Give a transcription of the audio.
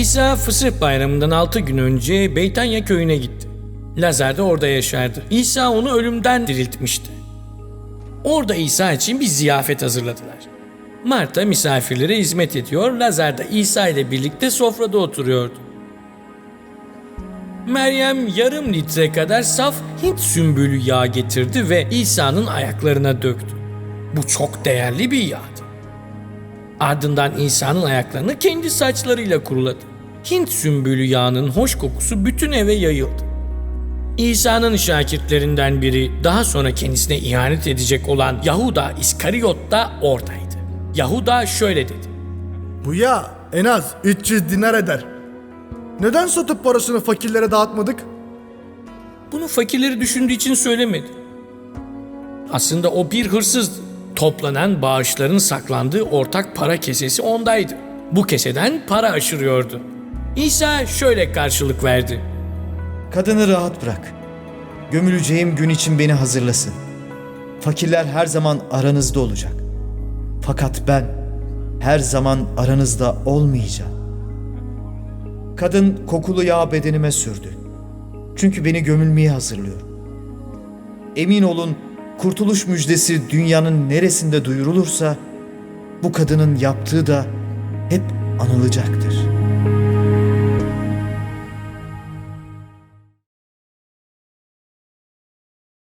İsa Fısıh Bayramı'ndan 6 gün önce Beytanya köyüne gitti. Lazar da orada yaşardı. İsa onu ölümden diriltmişti. Orada İsa için bir ziyafet hazırladılar. Marta misafirlere hizmet ediyor, Lazar da İsa ile birlikte sofrada oturuyordu. Meryem yarım litre kadar saf Hint sümbülü yağ getirdi ve İsa'nın ayaklarına döktü. Bu çok değerli bir yağdı. Ardından İsa'nın ayaklarını kendi saçlarıyla kuruladı. Hint sümbülü yağının hoş kokusu bütün eve yayıldı. İsa'nın şakitlerinden biri daha sonra kendisine ihanet edecek olan Yahuda İskariot da oradaydı. Yahuda şöyle dedi. Bu yağ en az 300 dinar eder. Neden satıp parasını fakirlere dağıtmadık? Bunu fakirleri düşündüğü için söylemedi. Aslında o bir hırsızdı. Toplanan bağışların saklandığı ortak para kesesi ondaydı. Bu keseden para aşırıyordu. İsa şöyle karşılık verdi. Kadını rahat bırak. Gömüleceğim gün için beni hazırlasın. Fakirler her zaman aranızda olacak. Fakat ben her zaman aranızda olmayacağım. Kadın kokulu yağ bedenime sürdü. Çünkü beni gömülmeye hazırlıyor. Emin olun kurtuluş müjdesi dünyanın neresinde duyurulursa bu kadının yaptığı da hep anılacaktır.